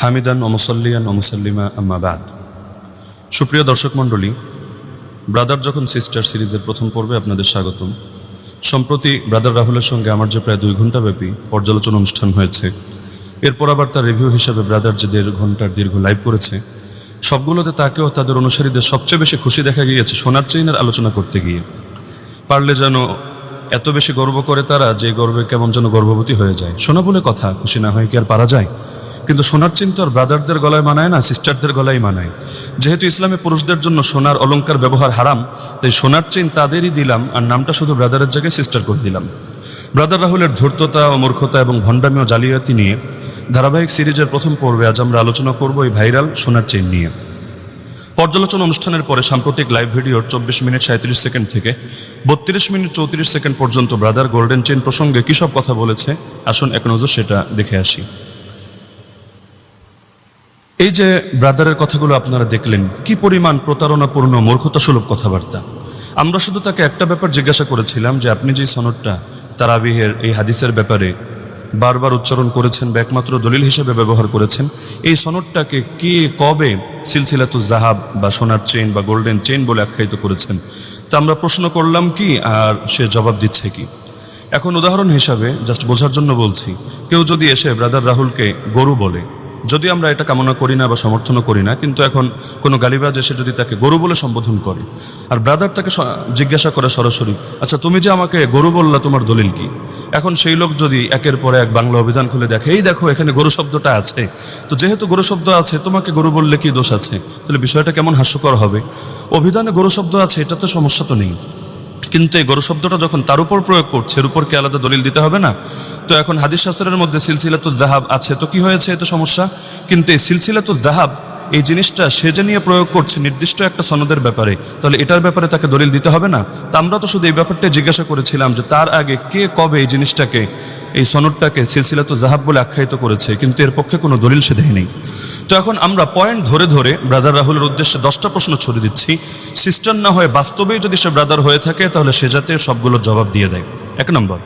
হামিদান ও মুসল্লিয়ান ও মুসল্লিমা আম্মাবাদ সুপ্রিয় দর্শক মণ্ডলী, ব্রাদার যখন সিস্টার সিরিজের প্রথম পর্বে আপনাদের স্বাগতম। সম্প্রতি ব্রাদার রাহুলের সঙ্গে আমার যে প্রায় দুই ঘণ্টা ব্যাপী পর্যালোচনা অনুষ্ঠান হয়েছে, এরপর আবার তার রিভিউ হিসাবে ব্রাদার যে দেড় ঘণ্টার দীর্ঘ লাইভ করেছে, সবগুলোতে তাকেও তাদের অনুসারীদের সবচেয়ে বেশি খুশি দেখা গিয়েছে সোনার চেইনের আলোচনা করতে গিয়ে। পারলে যেন এত বেশি গর্ব করে তারা যে গর্বে কেমন যেন গর্ভবতী হয়ে যায়। সোনা বলে কথা, খুশি না হয়ে কি আর পারা যায়? কিন্তু সোনার চিন তো আর ব্রাদারদের গলায় মানায় না সিস্টারদের গলায় মানায়। যেহেতু ইসলামে পুরুষদের জন্য সোনার অলঙ্কার ব্যবহার হারাম, তাই সোনার চেন তাদেরই দিলাম আর নামটা শুধু ব্রাদারের জায়গায় সিস্টার করে দিলাম। ব্রাদার রাহুলের ধূর্ততা ও মূর্খতা এবং ভণ্ডামি ও জালিয়াতি নিয়ে ধারাবাহিক সিরিজের প্রথম পর্বে আজ আমরা আলোচনা করব এই ভাইরাল সোনার চেন নিয়ে। পর্যালোচনা অনুষ্ঠানের পরে সাম্প্রতিক লাইভ ভিডিওর চব্বিশ মিনিট সাঁত্রিশ সেকেন্ড থেকে বত্রিশ মিনিট চৌত্রিশ সেকেন্ড পর্যন্ত ব্রাদার গোল্ডেন চেন প্রসঙ্গে কী সব কথা বলেছে? আসুন এক নজর সেটা দেখে আসি। এই যে ব্রাদারের কথাগুলো আপনারা দেখলেন, কি পরিমাণ প্রতারণাপূর্ণ, মূর্খতাসুলভ কথাবার্তা? আমরা শুধু তাকে একটা ব্যাপার জিজ্ঞাসা করেছিলাম যে আপনি যে সনদটা, তারাবিহের এই হাদিসের ব্যাপারে বারবার উচ্চারণ করেছেন বা একমাত্র দলিল হিসেবে ব্যবহার করেছেন, এই সনদটাকে কে, কবে সিলসিলাতু জাহাব বা সোনার চেন বা গোল্ডেন চেন বলে আখ্যায়িত করেছেন। তো আমরা প্রশ্ন করলাম কি আর সে জবাব দিচ্ছে কি? এখন উদাহরণ হিসাবে জাস্ট বোঝার জন্য বলছি, কেউ যদি এসে ব্রাদার রাহুলকে গরু বলে যদি আমরা এটা কামনা করি না বা সমর্থনও করি না, কিন্তু এখন কোনো গালিবাজ এসে যদি তাকে গরু বলে সম্বোধন করে, আর ব্রাদার তাকে জিজ্ঞাসা করে সরাসরি আচ্ছা তুমি যে আমাকে গরু বললা, তোমার দলিল কি? এখন সেই লোক যদি একের পর এক বাংলা অভিধান খুলে দেখে, এই দেখো, এখানে গরু শব্দটা আছে। তো যেহেতু গরু শব্দ আছে, তোমাকে গরু বললে কি দোষ আছে? তাহলে বিষয়টা কেমন হাস্যকর হবে? অভিধানে গরু শব্দ আছে, এটা তো সমস্যা তো নেই। কিন্তু এই গরু শব্দটা যখন তার উপর প্রয়োগ করছে, এর উপর কি আলাদা দলিল দিতে হবে না? তো এখন হাদিস শাস্ত্রের মধ্যে সিলসিলাতুল দাহাব আছে। তো কি হয়েছে এত সমস্যা? কিন্তু এই সিলসিলাতুল দাহাব এই জিনিসটা সে যে নিয়ে প্রয়োগ করছে নির্দিষ্ট একটা সনদের ব্যাপারে, তাহলে এটার ব্যাপারে তাকে দলিল দিতে হবে না? তা আমরা তো শুধু এই ব্যাপারটা জিজ্ঞাসা করেছিলাম যে তার আগে কে কবে এই জিনিসটাকে, এই সনদটাকে সিলসিলাত জাহাব বলে আখ্যায়িত করেছে, কিন্তু এর পক্ষে কোনো দলিল সে দেয়নি। তো এখন আমরা পয়েন্ট ধরে ধরে ব্রাদার রাহুলের উদ্দেশ্যে দশটা প্রশ্ন ছড়িয়ে দিচ্ছি। সিস্টার না হয়ে বাস্তবেই যদি সে ব্রাদার হয়ে থাকে, তাহলে সে যাতে সবগুলো জবাব দিয়ে দেয়। এক নম্বর,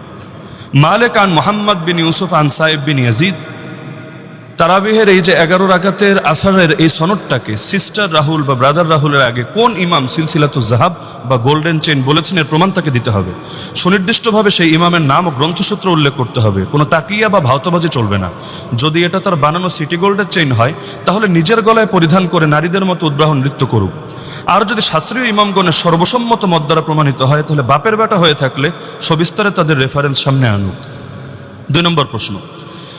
মালেক আন মোহাম্মদ বিন ইউসুফ আন সাহেব বিন ইয়াজিদ তারাবিহের এই যে এগারো রাকাতের আসারের এই সনদটাকে সিস্টার রাহুল বা ব্রাদার রাহুলের আগে কোন ইমাম সিলসিলাতু জাহাব বা গোল্ডেন চেইন বলেছেন এর প্রমাণ তাকে দিতে হবে। সুনির্দিষ্টভাবে সেই ইমামের নাম ও গ্রন্থসূত্র উল্লেখ করতে হবে। কোনো তাকিয়া বা ভাওতাবাজি চলবে না। যদি এটা তার বানানো সিটি গোল্ডের চেইন হয়, তাহলে নিজের গলায় পরিধান করে নারীদের মতো উদ্বাহন নৃত্য করুক। আর যদি শাস্ত্রীয় ইমামগণের সর্বসম্মত মত দ্বারা প্রমাণিত হয়, তাহলে বাপের বেটা হয়ে থাকলে সবিস্তারে তাদের রেফারেন্স সামনে আনুক। দুই নম্বর প্রশ্ন।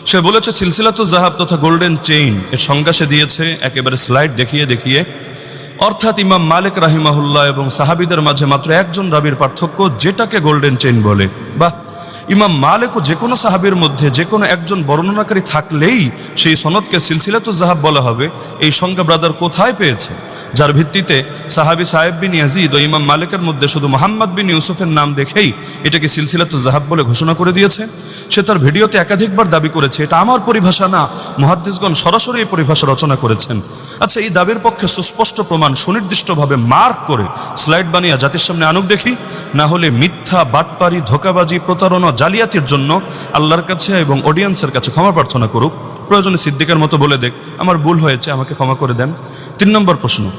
সে বলেছে সিলসিলাতুল জাহাব তথা গোল্ডেন চেইন। এর সংজ্ঞা সে দিয়েছে, একেবারে স্লাইড দেখিয়ে দেখিয়ে। অর্থাৎ ইমাম মালিক রাহিমাহুল্লাহ এবং সাহাবিদের মাঝে মাত্র একজন রাবির পার্থক্য, যেটাকে গোল্ডেন চেইন বলে। বা ইমাম মালিক ও যে কোনো সাহাবির মধ্যে যে কোনো একজন বর্ণনাকারী থাকলেই সেই সনদকে সিলসিলাতু জাহাব বলা হবে। এই সংজ্ঞা ব্রাদার কোথায় পেয়েছে? যার ভিত্তিতে সাহাবি সাহেব বিন ইয়াজিদ ও ইমাম মালিকের মধ্যে শুধু মোহাম্মদ বিন ইউসুফের নাম দেখেই এটাকে সিলসিলাতু জাহাব বলে ঘোষণা করে দিয়েছে। সে তার ভিডিওতে একাধিকবার দাবি করেছে, এটা আমার পরিভাষা না। মহাদ্দিসগণ সরাসরি এই পরিভাষা রচনা করেছেন। আচ্ছা এই দাবির পক্ষে সুস্পষ্ট প্রমাণ সুনির্দিষ্টভাবে মার্ক করে স্লাইড বানিয়ে জাতির সামনে আনুক দেখি। না হলে মিথ্যা, বাটপারি, ধোকাবাজি, প্রতারণা জালিয়াতির জন্য আল্লাহর কাছে এবং অডিয়েন্সের কাছে ক্ষমা প্রার্থনা করুক। প্রয়োজনে সিদ্দিকের মতো বলে দেখ, আমার ভুল হয়েছে, আমাকে ক্ষমা করে দেন। তিন নম্বর প্রশ্ন।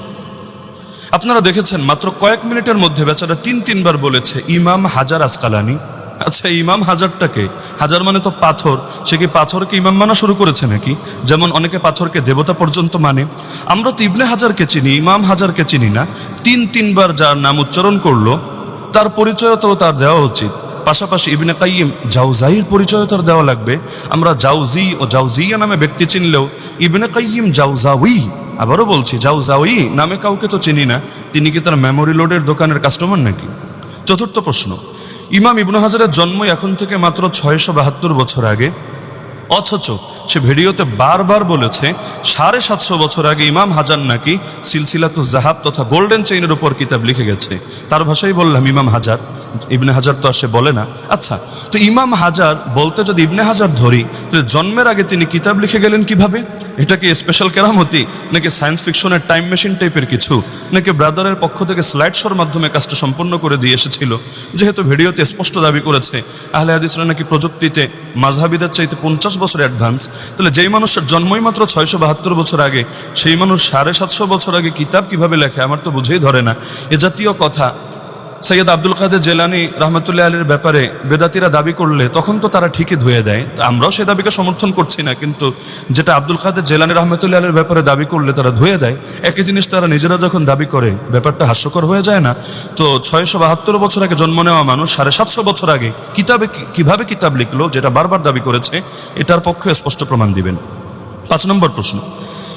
আপনারা দেখেছেন, মাত্র কয়েক মিনিটের মধ্যে বেচারা তিন তিনবার বলেছে, ইমাম হাজার আসকালানি। আচ্ছা ইমাম হাজারটাকে হাজার মানে তো পাথর। সে কি পাথরকে ইমাম মানা শুরু করেছে নাকি? যেমন অনেকে পাথরকে দেবতা পর্যন্ত মানে। আমরা তো ইবনে হাজারকে চিনি, ইমাম হাজারকে চিনি না। তিন তিনবার যার নাম উচ্চারণ করল, তার পরিচয় তো তার দেওয়া উচিত। পাশাপাশি ইবনে কাইম জাউজাইয়ের পরিচয় তার দেওয়া লাগবে। আমরা জাউজি ও জাউজিয়া নামে ব্যক্তি চিনলেও ইবনে কাইম জাউজাউই আবারও বলছি জাউজাউই নামে কাউকে তো চিনি না। তিনি কি তার মেমোরি লোডের দোকানের কাস্টমার নাকি? চতুর্থ প্রশ্ন, ইমাম ইবনু হাজারের জন্ম এখন থেকে মাত্র ছয়শো বাহাত্তর বছর আগে। অথচ সে ভিডিওতে বারবার বলেছে, সাড়ে সাতশো বছর আগে ইমাম হাজার নাকি সিলসিলাতু জাহাব তথা গোল্ডেন চেইনের উপর কিতাব লিখে গেছে। তার ভাষাই বললাম, ইমাম হাজার? ইবনে হাজার তো আর সে বলে না। আচ্ছা তো ইমাম হাজার বলতে যদি ইবনে হাজার ধরি, তাহলে জন্মের আগে তিনি কিতাব লিখে গেলেন কীভাবে? এটা কি স্পেশাল কেরামতি? নাকি সায়েন্স ফিকশনের টাইম মেশিন টাইপের কিছু? নাকি ব্রাদারের পক্ষ থেকে স্লাইড শোর মাধ্যমে কাজটা সম্পন্ন করে দিয়ে এসেছিল? যেহেতু ভিডিওতে স্পষ্ট দাবি করেছে, আহলে হাদিসরা নাকি প্রযুক্তিতে মাঝহাবিদের চাইতে পঞ্চাশ বছর অ্যাডভান্স তাহলে যেই মানুষের জন্মই মাত্র ছয়শো বাহাত্তর বছর আগে, সেই মানুষ সাড়ে সাতশো বছর আগে কিতাব কীভাবে লেখে? আমার তো বুঝেই ধরে না। এ জাতীয় কথা সৈয়দ আব্দুল কাদের জেলানি রহমতুল্লাহ আলীর ব্যাপারে বেদাতিরা দাবি করলে তখন তো তারা ঠিকই ধুয়ে দেয়। আমরাও সেই দাবিকে সমর্থন করছি না, কিন্তু যেটা আব্দুল কাদের জেলানি রহমতুল্লাহ আলীর ব্যাপারে দাবি করলে তারা ধুয়ে দেয়, একই জিনিস তারা নিজেরা যখন দাবি করে, ব্যাপারটা হাস্যকর হয়ে যায় না। তো ছয়শো বাহাত্তর বছর আগে জন্ম নেওয়া মানুষ, সাড়ে সাতশো বছর আগে কিতাবে কীভাবে কিতাব লিখলো, যেটা বারবার দাবি করেছে, এটার পক্ষে স্পষ্ট প্রমাণ দিবেন। পাঁচ নম্বর প্রশ্ন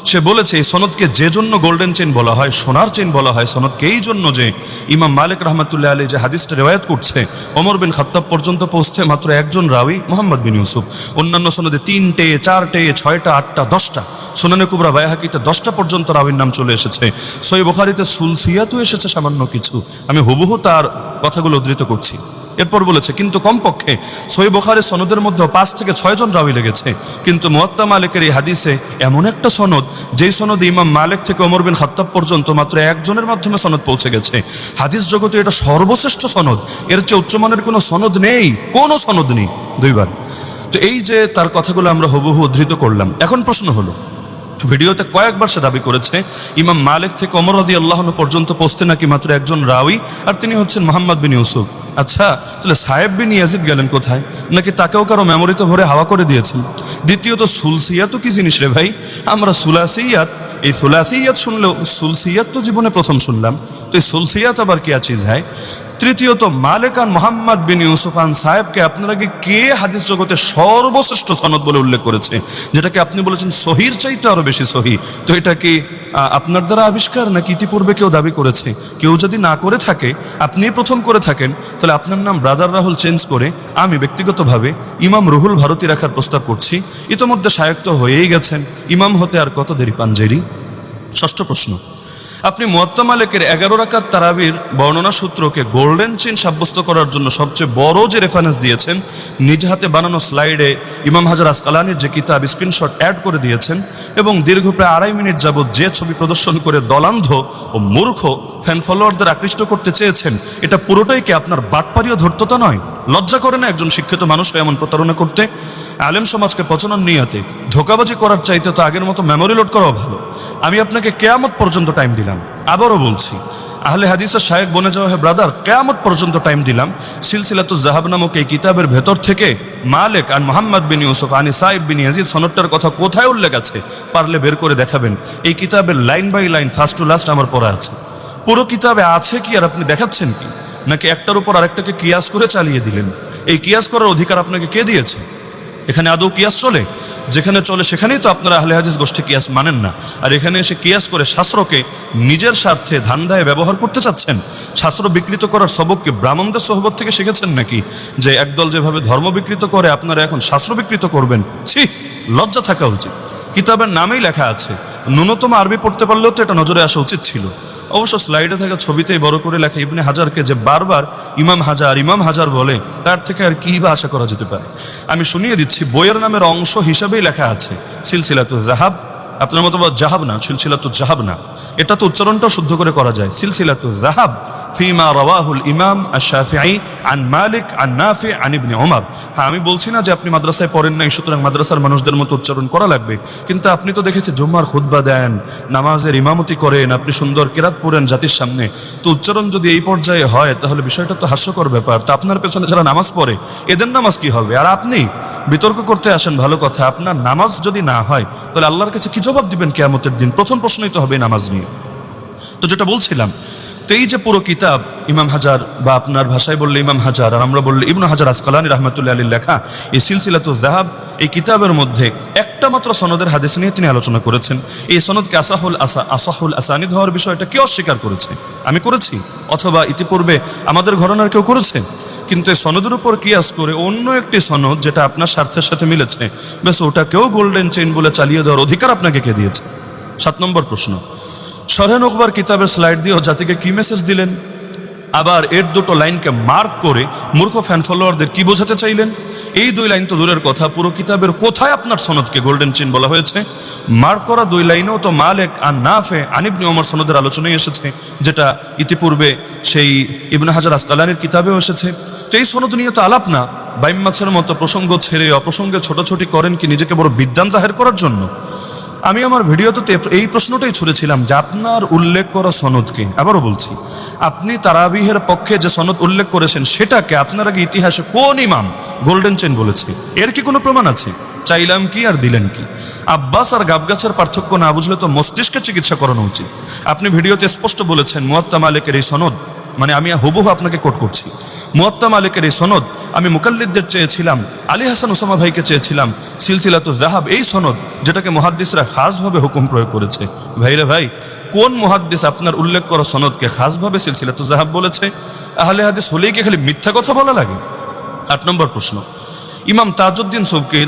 সে বলেছে, এই সনদকে যে জন্য গোল্ডেন চেন বলা হয়, সোনার চেন বলা হয়, সনদকে এই জন্য যে ইমাম মালিক রহমতুল্লাহ আলী যে হাদিসটা রেওয়ায়ত করছে, ওমর বিন খাত্তাব পর্যন্ত পৌঁছতে মাত্র একজন রাউই মোহাম্মদ বিন ইউসুফ। অন্যান্য সনদে তিনটে, চারটে, ছয়টা, আটটা, দশটা। সোনানে কুবরা বায়াহাকিতে দশটা পর্যন্ত রাউির নাম চলে এসেছে। সই বোখারিতে সুলসিয়াতও এসেছে সামান্য কিছু। আমি হুবহু তার কথাগুলো উদ্ধৃত করছি। এরপর বলেছে, কিন্তু কমপক্ষে সই বোখারের সনদের মধ্যে পাঁচ থেকে ছয় জন রাবি লেগেছে। কিন্তু মোয়াত্তা মালিকের এই হাদিসে এমন একটা সনদ, যেই সনদ ইমাম মালিক থেকে ওমর বিন খাত্তাব পর্যন্ত মাত্র একজনের মাধ্যমে সনদ পৌঁছে গেছে। হাদিস জগতে এটা সর্বশ্রেষ্ঠ সনদ। এর চেয়ে উচ্চমানের কোনো সনদ নেই, কোনো সনদ নেই। দুইবার। তো এই যে তার কথাগুলো আমরা হুবহু উদ্ধৃত করলাম। এখন প্রশ্ন হলো, ভিডিওতে কয়েকবার সে দাবি করেছে, ইমাম মালিক থেকে অমর রদি আল্লাহ পর্যন্ত পৌঁছতে নাকি মাত্র একজন রাউই আর তিনি হচ্ছেন মোহাম্মদ বিন ইউসুফ। আচ্ছা তাহলে সাহেব বিন ইয়াজিদ গেলেন কোথায়? নাকি তাকেও কারও মেমোরিতে ভরে হাওয়া করে দিয়েছেন? দ্বিতীয়ত, সুলসিয়াত কি জিনিস রে ভাই? আমরা সুলাসিয়াত, এই সুলাসিয়াত শুনলেও, সুলসিয়াত তো জীবনে প্রথম শুনলাম। তো এই সুলসিয়াত আবার কি চিজ হয় তৃতীয়ত মালেকান মোহাম্মদ বিন ইউসুফান সাহেবকে আপনারা কি কে হাদিস জগতে সর্বশ্রেষ্ঠ সনদ বলে উল্লেখ করেছে? যেটাকে আপনি বলেছেন সহির চাইতে আরও বেশি সহি। তো এটা কি আপনার দ্বারা আবিষ্কার নাকি ইতিপূর্বে কেউ দাবি করেছে? কেউ যদি না করে থাকে আপনি প্রথম করে থাকেন তাহলে আপনার নাম ব্রাদার রাহুল চেঞ্জ করে আমি ব্যক্তিগতভাবে ইমাম রুহুল ভারতী রাখার প্রস্তাব করছি। ইতোমধ্যে সায়ক্ত হয়েই গেছেন। ইমাম হতে আর কত দেরি পাঞ্জেরি? ষষ্ঠ প্রশ্ন। আপনি মুয়াত্তা মালিকের এগারো রাকাত তারাবির বর্ণনা সূত্রকে গোল্ডেন চেন সাব্যস্ত করার জন্য সবচেয়ে বড় যে রেফারেন্স দিয়েছেন, নিজ হাতে বানানো স্লাইডে ইমাম হাজার আসকালানির যে কিতাব স্ক্রিনশট অ্যাড করে দিয়েছেন এবং দীর্ঘ প্রায় আড়াই মিনিট যাবৎ যে ছবি প্রদর্শন করে দলান্ধ ও মূর্খ ফ্যান ফলোয়ারদের আকৃষ্ট করতে চেয়েছেন, এটা পুরোটাই কি আপনার বাটপারীয় ধর্ততা নয়? লজ্জা করে না একজন শিক্ষিত মানুষ এমন প্রতারণা করতে? আলেম সমাজকে পচানোর নিয়তে ধোকাবাজি করার চাইতে তো আগের মতো মেমোরি লোড করাও ভালো। আমি আপনাকে কেয়ামত পর্যন্ত টাইম দিলাম। আবারও বলছি, আহলে হাদিসের শায়েক বনে যাওয়া হে ব্রাদার কেয়ামত পর্যন্ত টাইম দিলাম। সিলসিলাতু জাহাব নামক এই কিতাবের ভেতর থেকে মালিক আর মোহাম্মদ বিন ইউসুফ আনি সাইব বিন ইয়াজিদ সনদটার কথা কোথায় উল্লেখ আছে, পারলে বের করে দেখাবেন। এই কিতাবের line by line first to last আমার পড়া আছে। পুরো কিতাবে আছে কি আর আপনি দেখাচ্ছেন কি? নাকি একটার উপর আরেকটাকে কিয়াস করে চালিয়ে দিলেন? এই কিয়াস করার অধিকার আপনাকে কে দিয়েছে? এখানে আদৌ কিয়াস চলে? যেখানে চলে সেখানেই তো আপনারা আহলে হাদিস গোষ্ঠী কিয়াস মানেন না। আর এখানে এসে কিয়াস করে শাস্ত্রকে নিজের স্বার্থে ধান্দায় ব্যবহার করতে চাচ্ছেন। শাস্ত্র বিকৃত করার সবককে ব্রাহ্মণদের সহবত থেকে শিখেছেন নাকি? যে একদল যেভাবে ধর্ম বিকৃত করে, আপনারা এখন শাস্ত্র বিকৃত করবেন। ছি, লজ্জা থাকা উচিত। কিতাবের নামেই লেখা আছে, ন্যূনতম আরবি পড়তে পারলেও তো এটা নজরে আসা উচিত ছিল। অবশ্য স্লাইডে থাকা ছবিতেই বড় করে লেখা ইবনে হাজারকে যে বারবার ইমাম হাজার ইমাম হাজার বলে, তার থেকে আর কি বা আশা করা যেতে পারে? আমি শুনিয়ে দিচ্ছি, বইয়ের নামের অংশ হিসাবেই লেখা আছে। সিলসিলাতু জাহাব আপনার মতো বা জাহাব না সিলসিলাতু জাহাব না। এটা তো উচ্চারণটাও শুদ্ধ করে করা যায়। সিলসিলাতু জাহাব, ফিমা রওয়াহুল ইমাম আশ-শাফিঈ, আন মালিক, আন নাফি, আন ইবনে ওমর। হ্যাঁ আমি বলছি না যে আপনি মাদ্রাসায় পড়েন নাই, সুতরাং মাদ্রাসার মানুষদের মতো উচ্চারণ করা লাগবে। কিন্তু আপনি তো দেখেছি জুম্মার খুতবা দেন, নামাজের ইমামতি করেন, আপনি সুন্দর কেরাত পড়েন জাতির সামনে। তো উচ্চারণ যদি এই পর্যায়ে হয়, তাহলে বিষয়টা তো হাস্যকর ব্যাপার। তা আপনার পেছনে যারা নামাজ পড়ে, এদের নামাজ কি হবে? আর আপনি? বিতর্ক করতে আসেন, ভালো কথা। আপনার নামাজ যদি না হয়, তাহলে আল্লাহর কাছে কি জবাব দিবেন কেয়ামতের দিন। প্রথম প্রশ্নই তো হবে নামাজ নিয়ে। তো যেটা বলছিলাম, তো এই যে পুরো কিতাব, ইমাম হাজার বা আপনার ভাষায় বললে ইমাম হাজার, আর আমরা বললে ইবনু হাজার আসকালানি রহমতুল্লাহ আলীর লেখা, এই সিলসিলাতু জাহাব এই কিতাবের মধ্যে একটা মাত্র সনদের হাদিস নিয়ে তিনি আলোচনা করেছেন। এই সনদকে আসাহুল আসা, আসাহুল আসানিদ হওয়ার বিষয়টা কে অস্বীকার করেছে? আমি করেছি, অথবা ইতিপূর্বে আমাদের ঘরনার কেউ করেছে? কিন্তু এই সনদের উপর কিয়াস করে অন্য একটি সনদ যেটা আপনার স্বার্থের সাথে মিলেছে বেশ ওটাকেও গোল্ডেন চেইন বলে চালিয়ে দেওয়ার অধিকার আপনাকে কে দিয়েছে? সাত নম্বর প্রশ্ন সরহেন আকবর কিতাবের স্লাইড দিয়েও জাতিকে কি মেসেজ দিলেন? আবার এর দুটো লাইনকে মার্ক করে মূর্খ ফ্যান ফলোয়ারদের কি বোঝাতে চাইলেন? এই দুই লাইন তো দূরের কথা, পুরো কিতাবের কোথায় আপনার সনদকে গোল্ডেন চিন বলা হয়েছে? মার্ক করা দুই লাইনেও তো মালেক আর নাফে আনিবনি ওমর সনদের আলোচনায় এসেছে, যেটা ইতিপূর্বে সেই ইবনে হাজার আস্তালানির কিতাবেও এসেছে। তো এই সনদ নিয়ে তো আলাপ না। বাইম মাছের মতো প্রসঙ্গ ছেড়ে অপ্রসঙ্গে ছোটাছুটি করেন কি নিজেকে বড় বিদ্যান জাহের করার জন্য? আমি আমার ভিডিওতে এই প্রশ্নটাই ছুড়েছিলাম যে আপনার উল্লেখ করা সনদকে আবারও বলছি, আপনি তারাবিহের পক্ষে যে সনদ উল্লেখ করেছেন সেটাকে আপনার আগে ইতিহাসে কোন ইমাম গোল্ডেন চেন বলেছে? এর কি কোনো প্রমাণ আছে? চাইলাম কি আর দিলেন কি? আব্বাস আর গাবগাছের পার্থক্য না বুঝলে তো মস্তিষ্কে চিকিৎসা করানো উচিত। আপনি ভিডিওতে স্পষ্ট বলেছেন মুয়াত্তা মালিকের এই সনদ মানে আমি হুবহু আপনাকে কোট করছি। মুয়াত্তা মালিকের এই সনদ আমি মুকাল্লিদদের চেয়েছিলাম, আলী হাসান ওসামা ভাইকে চেয়েছিলাম সিলসিলাতু জাহাব এই সনদ যেটাকে মহাদ্দিসরা খাসভাবে হুকুম প্রয়োগ করেছে। ভাইরে ভাই, কোন মহাদ্দিস আপনার উল্লেখ করা সনদকে খাসভাবে সিলসিলাতু জাহাব বলেছে? আহলে হাদিস হলেই কি খালি মিথ্যা কথা বলা লাগে? আট নম্বর প্রশ্ন। ইমাম তাজউদ্দিন সবকির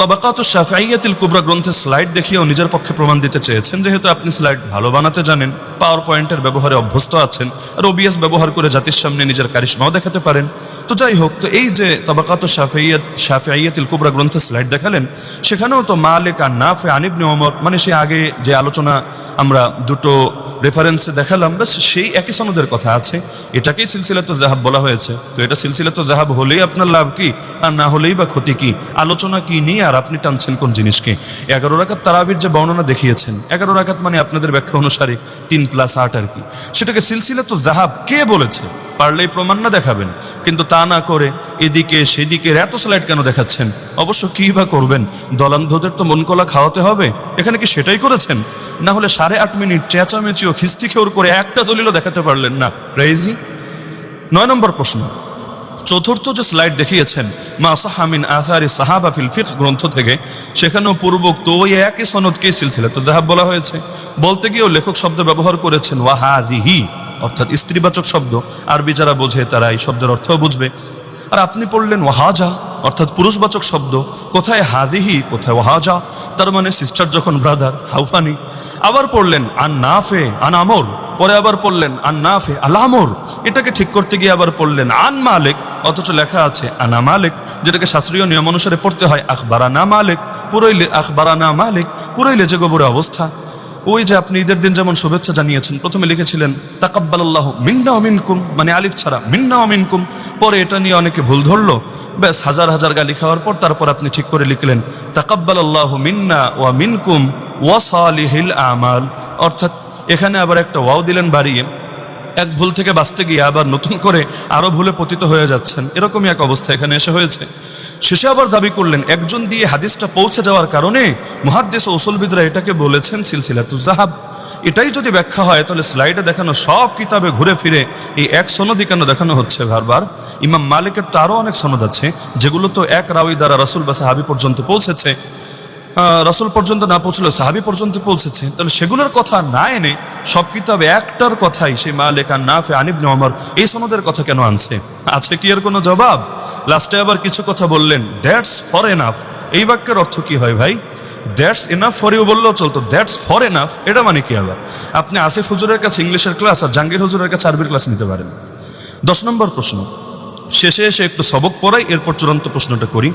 তবাকাত শাফাইয়াতিল কুবরা গ্রন্থের স্লাইড দেখিয়েও নিজের পক্ষে প্রমাণ দিতে চেয়েছেন, যেহেতু আপনি স্লাইড ভালো বানাতে জানেন পাওয়ার পয়েন্টের ব্যবহারে অভ্যস্ত আছেন, আর ওবিএস ব্যবহার করে জাতির সামনে নিজের কারিশ্মাও দেখাতে পারেন। তো যাই হোক, তো এই যে তবাকাত শাফাইয়াত শাফাইয়াতিল কুবরা গ্রন্থের স্লাইড দেখালেন, সেখানেও তো মালিক আর নাফে আনিবনে ওমর মানে সে আগে যে আলোচনা আমরা দুটো রেফারেন্সে দেখালাম বাস সেই একই সনদের কথা আছে। এটাকেই সিলসিলাত জাহাব বলা হয়েছে। তো এটা সিলসিলাত জাহাব হলেই আপনার লাভ কি, আর না হলেই বা ক্ষতি কি, আলোচনা কি নিয়ে আর আপনি টানছেন কোন জিনিসকে? এগারো রাকাত তারাবির যে বর্ণনা দেখিয়েছেন, এগারো রাকাত মানে আপনাদের ব্যাখ্যা অনুসারে তিন প্লাস আট আর কি। সেটাকে সিলসিলাত জাহাব কে বলেছে? পারলেই প্রমাণ না দেখাবেন, কিন্তু তা না করে এদিকে সেদিকে এত স্লাইড কেন দেখাচ্ছেন? অবশ্য কি বা করবেন? দলান্ধদের তো মনকলা খাওয়াতে হবে, এখানে কি সেটাই করেছেন? না হলে সাড়ে আট মিনিট চেঁচামেচি ও খিস্তি খেউর করে একটা দলিলও দেখাতে পারলেন না। ক্রেজি নয় নম্বর প্রশ্ন চতুর্থ যে স্লাইড দেখিয়েছেন, মা সাহামিন আসারি সাহাবা ফিল ফিক গ্রন্থ থেকে, সেখানেও পূর্বোক্ত ওই একই সনদকে সিলসিলা? তো জাহাব বলা হয়েছে, বলতে গিয়েও লেখক শব্দ ব্যবহার করেছেন, ওয়াহাদিহি, অর্থাৎ স্ত্রীবাচক শব্দ। আরবি যারা বোঝে তারা এই শব্দের অর্থও বুঝবে। আর আপনি পড়লেন, ওয়াহাজা অর্থাৎ পুরুষবাচক শব্দ, কোথায় হাদিহি, কোথায় ওয়াহাজা? তার মানে সিস্টার যখন ব্রাদার হাউফানি, আবার পড়লেন আন নাফে আন আমর পরে আবার পড়লেন আন নাফে আল আমর এটাকে ঠিক করতে গিয়ে আবার পড়লেন আন মালিক অথচ লেখা আছে আনা মালিক যেটাকে শাস্ত্রীয় নিয়ম অনুসারে পড়তে হয় আখবারানা মালিক পুরোইলে আখবারানা মালিক পুরোইলে যে গোবরে অবস্থা। ওই যে আপনি ঈদের দিন যেমন শুভেচ্ছা জানিয়েছেন, প্রথমে লিখেছিলেন তাকাব্বাল্লাহ মিন্না অমিনকুম মানে আলিফ ছাড়া, মিন্না অমিনকুম পরে এটা নিয়ে অনেকে ভুল ধরলো। ব্যাস, হাজার হাজার গালি খাওয়ার পর তারপর আপনি ঠিক করে লিখলেন তাকাব্বাল্লাহ মিন্না ওয়া মিনকুম ওয়া সালিহিল আমাল অর্থাৎ এখানে আবার একটা ওয়াও দিলেন বাড়িয়ে এক ভুল থেকে বাঁচতে গিয়ে আবার নতুন করে আরও ভুলে পতিত হয়ে যাচ্ছেন। এরকমই এক অবস্থা এখানে এসে হয়েছে। শেষে আবার দাবি করলেন, একজন দিয়ে হাদিসটা পৌঁছে যাওয়ার কারণে মহাদ্দেশ ওসলবিদরা এটাকে বলেছেন সিলসিলাতু জাহাব এটাই যদি ব্যাখ্যা হয়, তাহলে স্লাইডে দেখানো সব কিতাবে ঘুরে ফিরে এই এক সনদই কেন দেখানো হচ্ছে বারবার? ইমাম মালিকের তো আরও অনেক সনদ আছে, যেগুলো তো এক রাউই দ্বারা রাসুল বা সাহাবি পর্যন্ত পৌঁছেছে। রাসুল পর্যন্ত না পৌঁছলো সাহাবি পর্যন্ত পৌঁছেছে। তাহলে সেগুলোর কথা না এনে সব কিতাবে একটার কথাই সেই মা লেখা না ফে আনিবনে অমর এই সনদের কথা কেন আনছে? আছে কি এর কোনো জবাব? লাস্টে আবার কিছু কথা বললেন দ্যাটস ফর এনাফ এই বাক্যের অর্থ কি হয় ভাই? দ্যাটস এনাফ ফর ইউ বললেও চলতো দ্যাটস ফর এনাফ এটা মানে কি আবার? আপনি আসিফ হুজুরের কাছে, ইংলিশের ক্লাস আর জাহাঙ্গীর হুজুরের কাছে আরবির ক্লাস নিতে পারেন। দশ নম্বর প্রশ্ন শেষে এসে একটু সবক পড়াই, এরপর চূড়ান্ত প্রশ্নটা করি।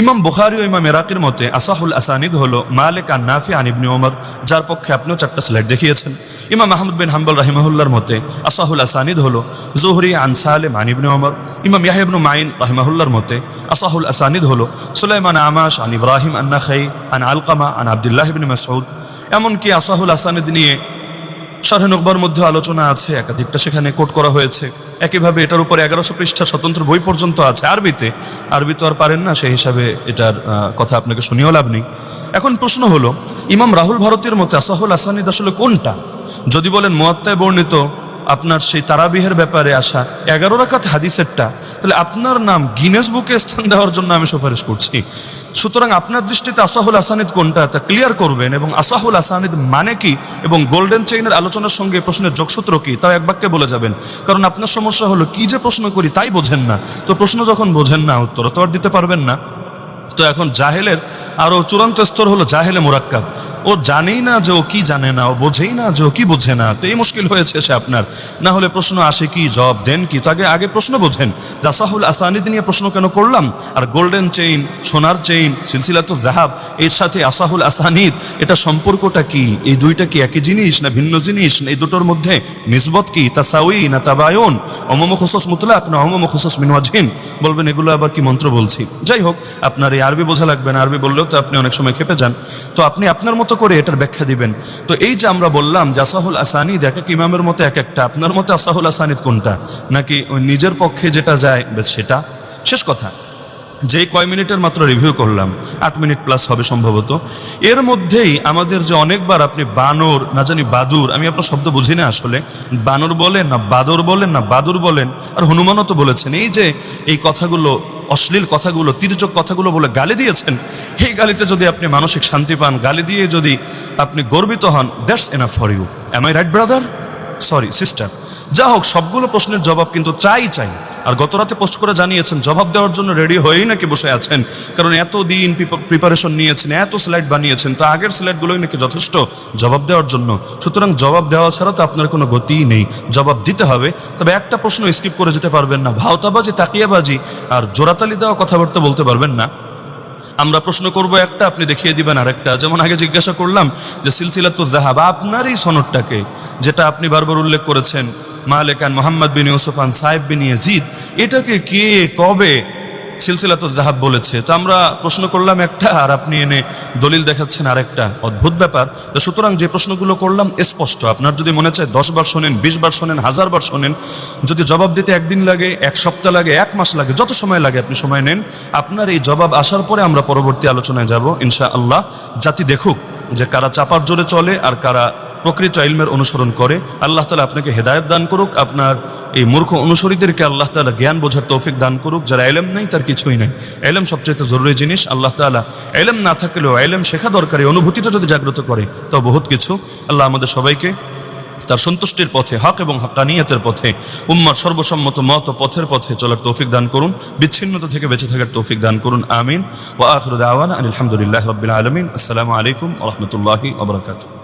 ইমাম বুখারি ও ইমাম এরাকের মতে আসাহুল আসানিদ হলো মালিক আর নাফি আনিবনি ওমর যার পক্ষে আপনিও চারটা স্লাইড দেখিয়েছেন। ইমাম আহমদ বিন হাম্বল রাহিমাহুল্লার মতে আসাহুল আসানিদ হলো জোহরি আন সালেম আনিবনি ওমর ইমাম ইয়াহিবনু মাইন রাহিমাহুল্লার মতে আসাহুল আসানিদ হলো সুলাইমান আমাস আন ইব্রাহিম আন্না খাই আন আলকামা, আন আবদুল্লাহ ইবিন মাসউদ। এমনকি আসাহুল আসানিদ নিয়ে শাহে নকবার মধ্যে আলোচনা আছে, একাধিকটা সেখানে কোট করা হয়েছে। একইভাবে এটার উপরে এগারোশো পৃষ্ঠা স্বতন্ত্র বই পর্যন্ত আছে আরবিতে। আরবি তো আর পারেন না, সেই হিসাবে এটার কথা আপনাকে শুনিয়েও লাভ নেই। এখন প্রশ্ন হলো, ইমাম রাহুল ভারতীর মতে আসাহুল আসানিদ আসলে কোনটা? যদি বলেন মোয়াত্তায় বর্ণিত আপনার সেই তারাবিহের ব্যাপারে আসা এগারো রাখাত হাদিসেরটা, তাহলে আপনার নাম গিনেস বুকে স্থান দেওয়ার জন্য আমি সুপারিশ করছি। সুতরাং আপনার দৃষ্টিতে আসাহুল আসানিদ কোনটা তা ক্লিয়ার করবেন এবং আসাহুল আসানিদ মানে কি এবং গোল্ডেন চেইনের আলোচনার সঙ্গে প্রশ্নের যোগসূত্র কি, তাও এক বাক্যে বলে যাবেন। কারণ আপনার সমস্যা হলো কি যে প্রশ্ন করি তাই বোঝেন না। তো প্রশ্ন যখন বোঝেন না, উত্তর তো আর দিতে পারবেন না। তো এখন জাহেলের, আরও চূড়ান্ত স্তর হলো জাহেলে মোরাক্কাব। ও জানেই না যে ও কি জানে না, ও বোঝেই না যে ও কি বোঝে না, তো এই মুশকিল হয়েছে সে আপনার। না হলে প্রশ্ন আসে কি, জবাব দেন কি? তো আগে প্রশ্ন বোঝেন। জাসাহুল আসানিদ নিয়ে প্রশ্ন কেন করলাম? আর গোল্ডেন চেইন, সোনার চেইন সিলসিলাত জাহাব, এর সাথে আসাহুল আসানিদ, এটা সম্পর্কটা কি? এই দুইটা কি একই জিনিস না ভিন্ন জিনিস? না এই দুটোর মধ্যে নিসবত কি? তাসাউই না তাবায়ন? অমম খুসস মুতলাক না অমম খুসস মিনওয়াজহিন বলবেন, এগুলো আবার কি মন্ত্র বলছি? যাই হোক, আপনার এই আরবি বোঝা লাগবে না, আরবি বললেও তো আপনি অনেক সময় খেপে যান। তো আপনি আপনার মতো করে এটার ব্যাখ্যা দিবেন। তো এই যে আমরা বললাম যে আসাহুল আসানিদ এক এক ইমামের মতো এক একটা, আপনার মতো আসাহুল আসানিদ কোনটা? নাকি ওই নিজের পক্ষে যেটা যায় সেটা? শেষ কথা। যে কয় মিনিটের মাত্র রিভিউ করলাম, আট মিনিট প্লাস হবে সম্ভবত। এর মধ্যেই আমাদের যে অনেকবার আপনি বানর, না জানি বাদুর, আমি আপনার শব্দ বুঝি না আসলে, বানর বলেন না বাদর বলেন না বাদুর বলেন, আর হনুমানও তো বলেছেন, এই যে এই কথাগুলো, অশ্লীল কথাগুলো, তির্যক কথাগুলো বলে গালি দিয়েছেন, এই গালিতে যদি আপনি মানসিক শান্তি পান, গালি দিয়ে যদি আপনি গর্বিত হন that's enough for you am I right brother sorry sister যা হোক, সবগুলো প্রশ্নের জবাব কিন্তু চাই চাই। আর গত রাতে পোস্ট করে জানিয়েছেন, জবাব দেওয়ার জন্য রেডি হয়েই নাকি বসে আছেন। কারণ এত দিন প্রিপারেশন নিয়েছেন, এত স্লাইড বানিয়েছেন, তো আগের স্লাইডগুলোই নাকি যথেষ্ট জবাব দেওয়ার জন্য। সুতরাং জবাব দেওয়া ছাড়া তো আপনার কোনো গতিই নেই। জবাব দিতে হবে, তবে একটা প্রশ্ন স্কিপ করে যেতে পারবেন না। ভাওতাবাজি, তাকিয়াবাজি আর জোরাতালি দেওয়া কথাবার্তা বলতে পারবেন না। আমরা প্রশ্ন করব একটা, আপনি দেখিয়ে দিবেন আরেকটা। যেমন আগে জিজ্ঞাসা করলাম যে সিলসিলাত জাহাব আপনার এই সনদটাকে, যেটা আপনি বারবার উল্লেখ করেছেন মালেকান মোহাম্মদ বিন ইউসুফান সাহেব বিন ইয়াজিদ। এটাকে কে, কবে সিলসিলাত জাহাব বলেছে? তো আমরা প্রশ্ন করলাম একটা, আর আপনি এনে দলিল দেখাচ্ছেন আরেকটা অদ্ভুত ব্যাপার। তো সুতরাং যে প্রশ্নগুলো করলাম স্পষ্ট। আপনার যদি মনে চায় দশ বার শোনেন, বিশ বার শোনেন, হাজার বার শোনেন, যদি জবাব দিতে একদিন লাগে, এক সপ্তাহ লাগে, এক মাস লাগে, যত সময় লাগে আপনি সময় নেন, আপনার এই জবাব আসার পরে আমরা পরবর্তী আলোচনায় যাব ইনশা আল্লাহ জাতি দেখুক। যে কারা চাপার জোরে চলে আর কারা প্রকৃত ইলমের অনুসরণ করে, আল্লাহ তালা আপনাকে হেদায়ত দান করুক, আপনার এই মূর্খ অনুসরীদেরকে আল্লাহ তালা জ্ঞান বোঝার তৌফিক দান করুক, যারা এলেম নেই তার কিছুই নেই। এলেম সবচেয়ে জরুরি জিনিস, আল্লাহ তালা এলেম না থাকলেও এলেম শেখা দরকারি অনুভূতিটা যদি জাগ্রত করে, তো বহুত কিছু। আল্লাহ আমাদের সবাইকে তার সন্তুষ্টির পথে, হক এবং হাক্কানিয়াতের পথে, উম্মার সর্বসম্মত মত পথের পথে চলার তৌফিক দান করুন, বিচ্ছিন্নতা থেকে বেঁচে থাকার তৌফিক দান করুন, আমিন। ওয়া আখরুদ আওয়ান আলহামদুলিল্লাহ রবিল আলমিন। আসসালামু আলাইকুম রাহমাতুল্লাহি ওয়া বারাকাতুহু।